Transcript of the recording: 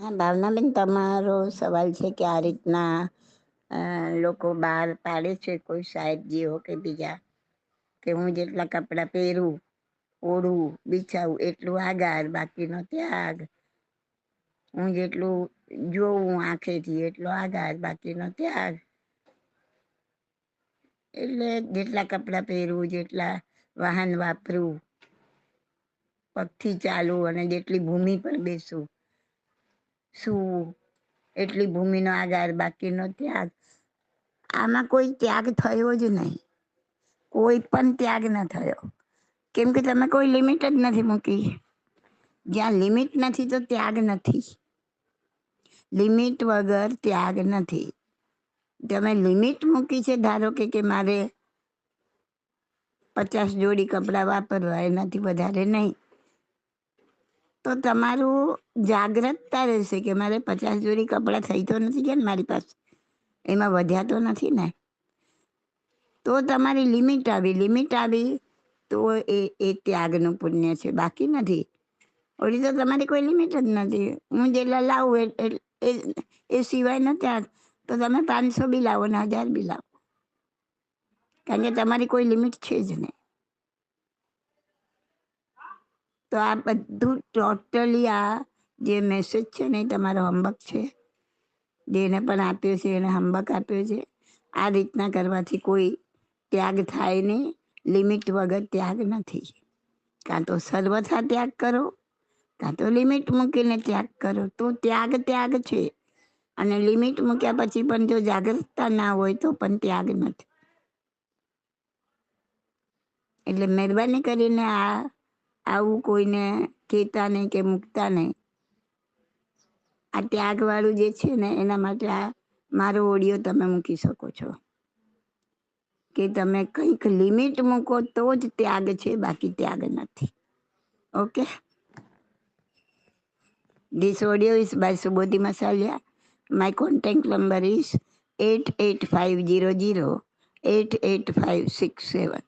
હા, ભાવનાબેન, તમારો સવાલ છે કે આ રીતના લોકો બહાર પાડે છે કોઈ સાહેબજીઓ કે બીજા, કે હું જેટલા કપડાં પહેરું ઓડું બિછાવું, એટલું આગાર બાકીનો ત્યાગ, હું જેટલું જોઉં આંખેથી એટલો આગાર બાકીનો ત્યાગ. એટલે જેટલા કપડાં પહેરવું જેટલા વાહન વાપરવું પગથી ચાલવું અને જેટલી ભૂમિ પર બેસવું શું એટલી ભૂમિનો આધાર બાકીનો ત્યાગ? આમાં કોઈ ત્યાગ થયો જ નહીં. કોઈ પણ ત્યાગ ન થયો. કેમ કે તમે કોઈ લિમિટ જ નથી મૂકી. જ્યાં લિમિટ નથી તો ત્યાગ નથી. લિમિટ વગર ત્યાગ નથી. તમે લિમિટ મૂકી છે, ધારો કે કે મારે પચાસ જોડી કપડાં વાપરવા, એનાથી વધારે નહીં. તો તમારું જાગ્રતતા રહેશે કે મારે પચાસ જોડી કપડાં થઈ તો નથી ગયા ને મારી પાસે? એમાં વધ્યા તો નથી ને? તો તમારી લિમિટ આવી લિમિટ આવી તો એ એ ત્યાગનું પુણ્ય છે. બાકી નથી? ઓલી તો તમારી કોઈ લિમિટ જ નથી. હું જેટલા લાવું એ એ સિવાય નથી તો તમે પાંચસો બી લાવો ને હજાર બી લાવો. કારણ કે તમારી કોઈ લિમિટ છે જ નહીં. તો આ બધું ટોટલી આ જે મેસેજ છે ને તમારો હંબક છે. જેને પણ આપ્યો છે, એને હંબક આપ્યો છે. આ રીતના કરવાથી કોઈ ત્યાગ થાય નહીં. લિમિટ વગર ત્યાગ નથી. કાં તો સર્વથા ત્યાગ કરો, કાં તો લિમિટ મૂકીને ત્યાગ કરો. તો ત્યાગ ત્યાગ છે. અને લિમિટ મૂક્યા પછી પણ જો જાગૃતતા ના હોય તો પણ ત્યાગ નથી. એટલે મહેરબાની કરીને આ આવું કોઈને કહેતા નહીં કે મૂકતા નહીં આ ત્યાગવાળું જે છે ને, એના માટે આ મારો ઓડિયો તમે મૂકી શકો છો કે તમે કંઈક લિમિટ મૂકો તો જ ત્યાગ છે, બાકી ત્યાગ નથી okay This audio is by Subodhi Masalia. My contact number is 88500 88567.